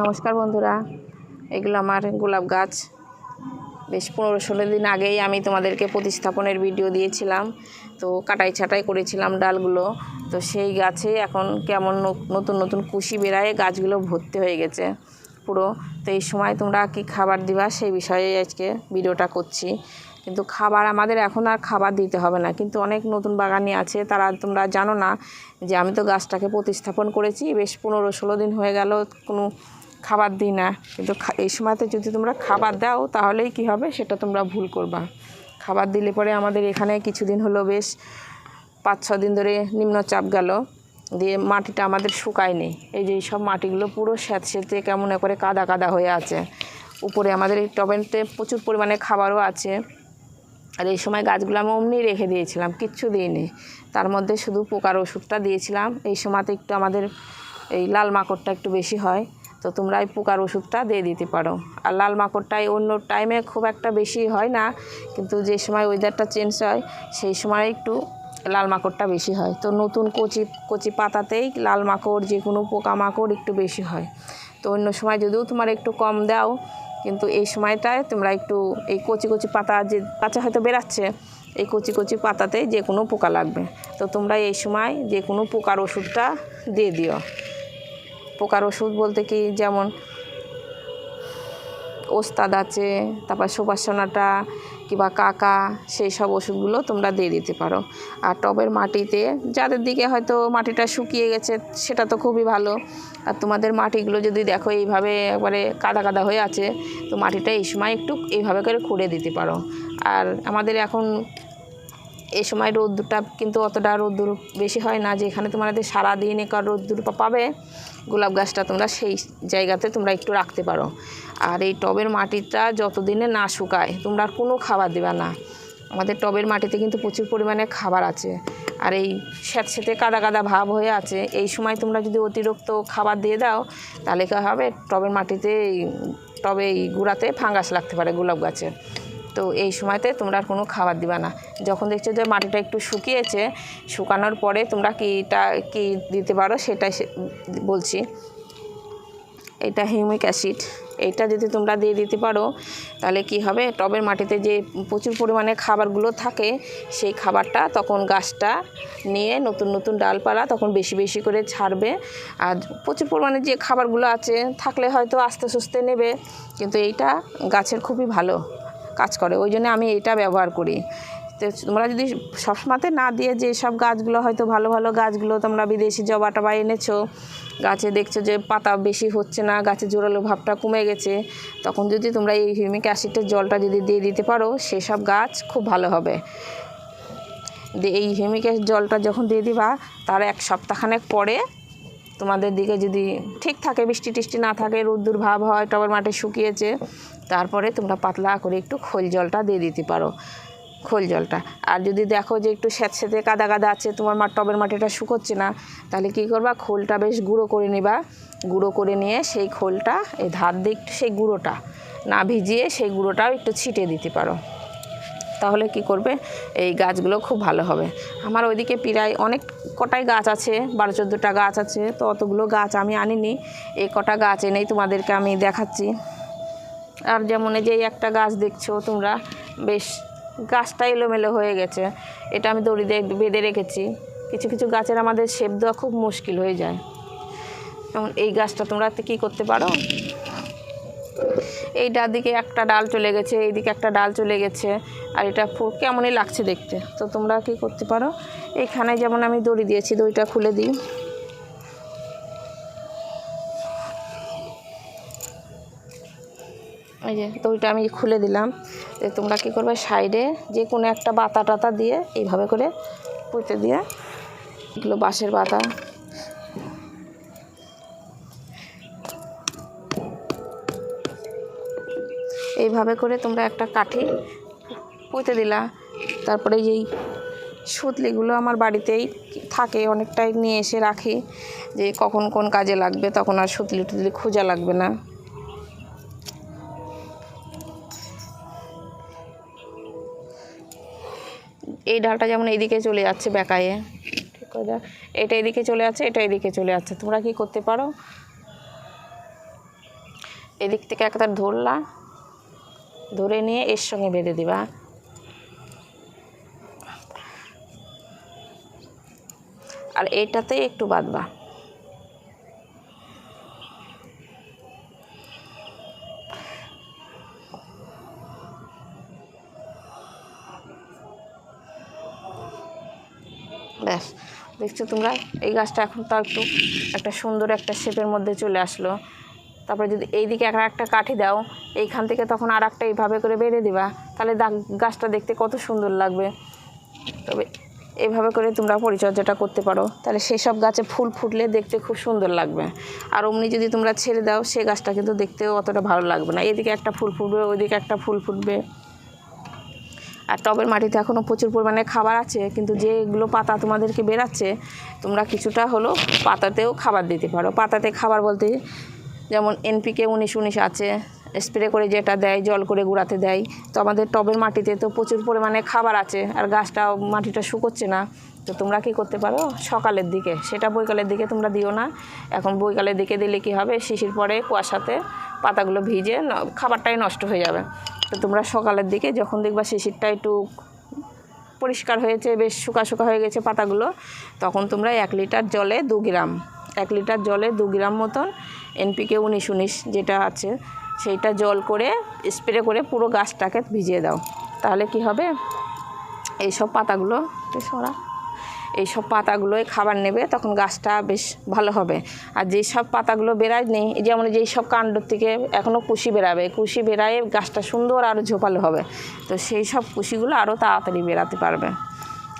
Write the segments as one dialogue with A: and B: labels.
A: নমস্কার বন্ধুরা, এগুলো আমার গোলাপ গাছ। বেশ পনেরো ষোলো দিন আগেই আমি তোমাদেরকে প্রতিস্থাপনের ভিডিও দিয়েছিলাম। তো কাটাই ছাটাই করেছিলাম ডালগুলো। তো সেই গাছে এখন কেমন নতুন নতুন কুশি বেড়ায় গাছগুলো ভর্তি হয়ে গেছে পুরো। তো এই সময় তোমরা কি খাবার দিবা সেই বিষয়ে আজকে ভিডিওটা করছি। কিন্তু খাবার আমাদের এখন আর খাবার দিতে হবে না। কিন্তু অনেক নতুন বাগানি আছে, তারা তোমরা জানো না যে আমি তো গাছটাকে প্রতিস্থাপন করেছি। বেশ পনেরো ষোলো দিন হয়ে গেল কোনো খাবার দিই না। কিন্তু এই সময়তে যদি তোমরা খাবার দাও, তাহলেই কি হবে? সেটা তোমরা ভুল করবা। খাবার দিলে পরে আমাদের এখানে কিছুদিন হলো বেশ পাঁচ ছ দিন ধরে নিম্নচাপ গেল। দিয়ে মাটিটা আমাদের শুকায়নি। এই যে সব মাটিগুলো পুরো স্যাঁতস্যাঁতে কেমন করে কাদা কাদা হয়ে আছে। উপরে আমাদের এই টবেনতে প্রচুর পরিমাণে খাবারও আছে। আর এই সময় গাছগুলো আমি অমনি রেখে দিয়েছিলাম, কিচ্ছু দিইনি। তার মধ্যে শুধু পোকার ওষুধটা দিয়েছিলাম। এই সময়তে একটু আমাদের এই লাল মাকড়টা একটু বেশি হয়। তো তোমরা এই পোকার ওষুধটা দিয়ে দিতে পারো। আর লাল মাকড়টাই অন্য টাইমে খুব একটা বেশি হয় না, কিন্তু যে সময় ওয়েদারটা চেঞ্জ হয়, সেই সময় একটু লাল মাকড়টা বেশি হয়। তো নতুন কচি কচি পাতাতেই লাল মাকড়, যে কোনো পোকা মাকড় একটু বেশি হয়। তো অন্য সময় যদিও তোমার একটু কম দাও, কিন্তু এই সময়টায় তোমরা একটু এই কচি কচি পাতা যে কাঁচা হয়তো বেরাচ্ছে এই কচি কচি পাতাতে যে কোনো পোকা লাগবে। তো তোমরা এই সময় যে কোনো পোকার ওষুধটা দিয়ে দিও। পোকার ওষুধ বলতে কি? যেমন ওস্তাদ আছে, তারপর সুবাসনাটা কিংবা কাকা, সেই সব ওষুধগুলো তোমরা দিয়ে দিতে পারো। আর টবের মাটিতে যাদের দিকে হয়তো মাটিটা শুকিয়ে গেছে, সেটা তো খুবই ভালো। আর তোমাদের মাটিগুলো যদি দেখো এইভাবে একবারে কাদা কাদা হয়ে আছে, তো মাটিটা এই সময় একটু এইভাবে করে খুঁড়ে দিতে পারো। আর আমাদের এখন এই সময় রোদ্দুরটা কিন্তু অতটা রোদ্দুর বেশি হয় না যেখানে তোমাদের সারাদিন একার রোদ্দুর পাবে। গোলাপ গাছটা তোমরা সেই জায়গাতে তোমরা একটু রাখতে পারো। আর এই টবের মাটিটা যতদিনে না শুকায়, তোমরা আর কোনো খাবার দেবে না। আমাদের টবের মাটিতে কিন্তু প্রচুর পরিমাণে খাবার আছে। আর এই স্যাঁতস্যাঁতে কাদা কাদা ভাব হয়ে আছে, এই সময় তোমরা যদি অতিরিক্ত খাবার দিয়ে দাও, তাহলে কী হবে? টবের মাটিতে টবে এই গুঁড়াতে ফাঙ্গাস লাগতে পারে গোলাপ গাছে। তো এই সময়তে তোমরা আর কোনো খাবার দিবা না। যখন দেখছ যে মাটিটা একটু শুকিয়েছে, শুকানোর পরে তোমরা কীটা কী দিতে পারো সেটাই সে- বলছি। এটা হিউমিক অ্যাসিড। এইটা যদি তোমরা দিয়ে দিতে পারো, তাহলে কি হবে? টবের মাটিতে যে প্রচুর পরিমাণে খাবারগুলো থাকে, সেই খাবারটা তখন গাছটা নিয়ে নতুন নতুন ডালপালা তখন বেশি বেশি করে ছাড়বে। আর প্রচুর পরিমাণে যে খাবারগুলো আছে, থাকলে হয়তো আস্তে সুস্তে নেবে। কিন্তু এইটা গাছের খুবই ভালো। কাজ করে, ওই জন্য আমি এটা ব্যবহার করি। তো তোমরা যদি সবসময়তে না দিয়ে যে সব গাছগুলো হয়তো ভালো ভালো গাছগুলো তোমরা বিদেশি জবা টবা এনেছো, গাছে দেখছ যে পাতা বেশি হচ্ছে না গাছে জোরালো ভাবটা কমে গেছে, তখন যদি তোমরা এই হিউমিক অ্যাসিডের জলটা যদি দিয়ে দিতে পারো, সেসব গাছ খুব ভালো হবে। এই হিউমিক জলটা যখন দিয়ে দিবা, তার এক সপ্তাহখানেক পরে তোমাদের দিকে যদি ঠিক থাকে, বৃষ্টি টিষ্টি না থাকে, রোদ্দুর ভাব হয়, টবের মাঠে শুকিয়েছে, তারপরে তোমরা পাতলা করে একটু খোল জলটা দিয়ে দিতে পারো, খোল জলটা। আর যদি দেখো যে একটু স্যাঁতস্যাঁতে কাদা কাদা আছে, তোমার মা টবের মাটিটা শুকোচ্ছে না, তাহলে কী করবা? খোলটা বেশ গুঁড়ো করে নিবা। গুঁড়ো করে নিয়ে সেই খোলটা, এই ধার দিয়ে একটু সেই গুঁড়োটা না ভিজিয়ে সেই গুঁড়োটাও একটু ছিটিয়ে দিতে পারো। তাহলে কি করবে? এই গাছগুলো খুব ভালো হবে। আমার ওইদিকে প্রায় অনেক কটাই গাছ আছে, বারো চোদ্দোটা গাছ আছে, তো অতগুলো গাছ আমি আনিনি। এই কটা গাছ এনেই তোমাদেরকে আমি দেখাচ্ছি। আর যেমন এই যে একটা গাছ দেখছ তোমরা, বেশ গাছটা এলোমেলো হয়ে গেছে। এটা আমি দড়ি দিয়ে বেঁধে রেখেছি। কিছু কিছু গাছের আমাদের শেপ দেওয়া খুব মুশকিল হয়ে যায়। যেমন এই গাছটা তোমরা কী করতে পারো? এই এইটার দিকে একটা ডাল চলে গেছে, এইদিকে একটা ডাল চলে গেছে। আর এটা কেমনই লাগছে দেখতে। তো তোমরা কি করতে পারো? এইখানে যেমন আমি দড়ি দিয়েছি, দড়িটা খুলে দিই। এই যে দড়িটা আমি খুলে দিলাম। যে তোমরা কী করবে? সাইডে যে কোনো একটা বাতা টাতা দিয়ে এইভাবে করে পুঁতে দিয়ে এগুলো বাঁশের বাতা। এইভাবে করে তোমরা একটা কাঠি পুঁতে দিলা। তারপরে যেই সুতলিগুলো আমার বাড়িতেই থাকে, অনেকটাই নিয়ে এসে রাখি যে কখন কোন কাজে লাগবে, তখন আর সুতলি টুতলি খোঁজা লাগবে না। এই ডালটা যেমন এইদিকে চলে যাচ্ছে বেকায়ে। ঠিক দেখ, এটা এদিকে চলে যাচ্ছে, এটা এদিকে চলে যাচ্ছে। তোমরা কি করতে পারো? এদিক থেকে একটা ধরলা, ধরে নিয়ে এর সঙ্গে বেঁধে দিবা। আর এইটাতেই একটু বাঁধবা ব্যাস, দেখছ তোমরা? এই গাছটা এখন তো একটু একটা সুন্দর একটা শেপের মধ্যে চলে আসলো। তারপরে যদি এইদিকে একটা একটা কাঠি দাও, এইখান থেকে তখন আর একটা এইভাবে করে বেঁধে দিবা। তাহলে গাছটা দেখতে কত সুন্দর লাগবে। তবে এইভাবে করে তোমরা পরিচর্যাটা করতে পারো। তাহলে সেই সব গাছে ফুল ফুটলে দেখতে খুব সুন্দর লাগবে। আর অমনি যদি তোমরা ছেড়ে দাও, সে গাছটা কিন্তু দেখতেও অতটা ভালো লাগবে না। এদিকে একটা ফুল ফুটবে, ওইদিকে একটা ফুল ফুটবে। আর টবের মাটিতে এখনও প্রচুর পরিমাণে খাবার আছে, কিন্তু যেগুলো পাতা তোমাদেরকে বেরাচ্ছে, তোমরা কিছুটা হলো পাতাতেও খাবার দিতে পারো। পাতাতে খাবার বলতে যেমন এনপিকে উনিশ উনিশ আছে স্প্রে করে যেটা দেয়, জল করে গুঁড়াতে দেয়। তো আমাদের টবের মাটিতে তো প্রচুর পরিমাণে খাবার আছে, আর গাছটা মাটিটা শুকোচ্ছে না। তো তোমরা কি করতে পারো? সকালের দিকে, সেটা বৈকালের দিকে তোমরা দিও না। এখন বৈকালের দিকে দিলে কি হবে? শিশির পরে কুয়াশাতে পাতাগুলো ভিজে খাবারটাই নষ্ট হয়ে যাবে। তো তোমরা সকালের দিকে যখন দেখবা শিশিরটা একটু পরিষ্কার হয়েছে, বেশ শুকা শুকা হয়ে গেছে পাতাগুলো, তখন তোমরা এক লিটার জলে দু গ্রাম, এক লিটার জলে দু গ্রাম মতন এনপিকে উনিশ উনিশ যেটা আছে সেইটা জল করে স্প্রে করে পুরো গাছটাকে ভিজিয়ে দাও। তাহলে কি হবে? এইসব পাতাগুলো সরা। এইসব পাতাগুলোই খাবার নেবে, তখন গাছটা বেশ ভালো হবে। আর যেই সব পাতাগুলো বেরায় নেই যেমন যেই সব কাণ্ড থেকে এখনও কুশি বেরাবে, কুশি বেরায়ে গাছটা সুন্দর আরও ঝোপালো হবে। তো সেই সব কুশিগুলো আরও তাড়াতাড়ি বেরাতে পারবে।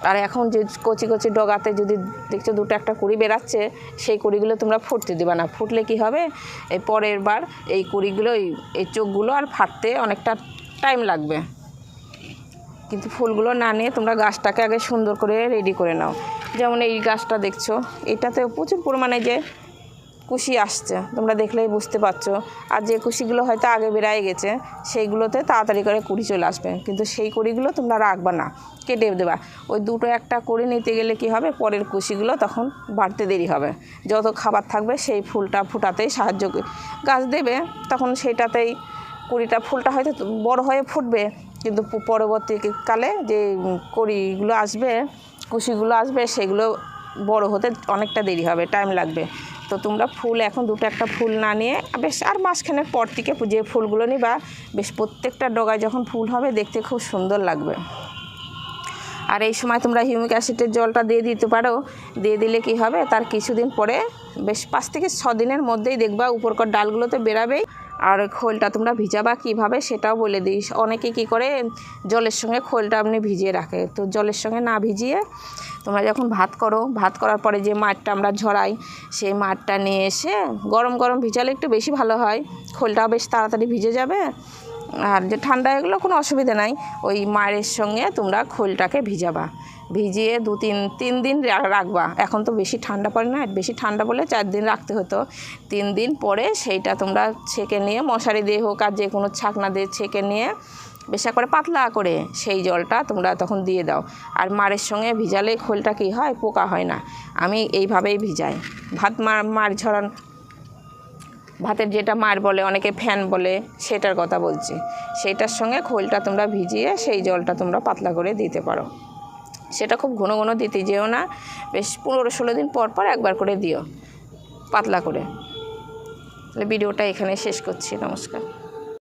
A: আর এখন যে কচি কচি ডগাতে যদি দেখছ দুটো একটা কুড়ি বেরাচ্ছে সেই কুড়িগুলো তোমরা ফুটতে দেবে না। ফুটলে কি হবে? এই পরের বার এই কুড়িগুলো, এই- চোখগুলো আর ফাটতে অনেকটা টাইম লাগবে। কিন্তু ফুলগুলো না নিয়ে তোমরা গাছটাকে আগে সুন্দর করে রেডি করে নাও। যেমন এই গাছটা দেখছ এটাতে প্রচুর পরিমাণে যে কুশি আসছে। তোমরা দেখলেই বুঝতে পারছ। আর যে কুশিগুলো হয়তো আগে বেড়ায় গেছে, সেইগুলোতে তাড়াতাড়ি করে কুড়ি চলে আসবে। কিন্তু সেই কুড়িগুলো তোমরা রাখবা না, কেটে দেবা। ওই দুটো একটা করে নিতে গেলে কি হবে? পরের কুশিগুলো তখন বাড়তে দেরি হবে। যত খাবার থাকবে, সেই ফুলটা ফুটাতেই সাহায্য গাছ দেবে। তখন সেইটাতেই কুড়িটা ফুলটা হয়তো বড় হয়ে ফুটবে। কিন্তু পরবর্তীকালে যে কড়িগুলো আসবে, কুশিগুলো আসবে, সেগুলো বড় হতে অনেকটা দেরি হবে। টাইম লাগবে। তো তোমরা ফুল এখন দুটো একটা ফুল না নিয়ে বেশ, আর মাসখানের পর থেকে যে ফুলগুলো নিবা, বেশ প্রত্যেকটা ডগায় যখন ফুল হবে দেখতে খুব সুন্দর লাগবে। আর এই সময় তোমরা হিউমিক অ্যাসিডের জলটা দিয়ে দিতে পারো। দিয়ে দিলে কি হবে? তার কিছুদিন পরে, বেশ পাঁচ থেকে ছ দিনের মধ্যেই দেখবা উপরকার ডালগুলোতে বেরাবেই। আর খোলটা তোমরা ভিজাবা কীভাবে সেটাও বলে দিস। অনেকে কি করে, জলের সঙ্গে খোলটা আপনি ভিজিয়ে রাখে। তো জলের সঙ্গে না ভিজিয়ে তোমরা যখন ভাত করো, ভাত করার পরে যে মাঠটা আমরা ঝরাই, সেই মাঠটা নিয়ে এসে গরম গরম ভিজালে একটু বেশি ভালো হয়। খোলটাও বেশ তাড়াতাড়ি ভিজে যাবে। আর যে ঠান্ডা এগুলো কোনো অসুবিধা নাই। ওই মায়ের সঙ্গে তোমরা খোলটাকে ভিজাবা। ভিজিয়ে দু তিন তিন দিন রাখবা। এখন তো বেশি ঠান্ডা পড়ে না বেশি ঠান্ডা পড়লে চার দিন রাখতে হতো। তিন দিন পরে সেইটা তোমরা ছেঁকে নিয়ে, মশারি দিয়ে হোক আর যে কোনো ছাকনা দিয়ে ছেঁকে নিয়ে, বেশা করে পাতলা করে সেই জলটা তোমরা তখন দিয়ে দাও। আর মারের সঙ্গে ভিজালে খোলটা কী হয়, পোকা হয় না। আমি এইভাবেই ভিজাই। ভাত মার মার ঝরান ভাতের যেটা মার বলে, অনেকে ফ্যান বলে, সেটার কথা বলছি। সেটার সঙ্গে খোলটা তোমরা ভিজিয়ে সেই জলটা তোমরা পাতলা করে দিতে পারো। সেটা খুব ঘন ঘন দিতে যেও না, বেশ পনেরো ষোলো দিন পর পর একবার করে দিও, পাতলা করে। তাহলে ভিডিওটা এখানে শেষ করছি, নমস্কার।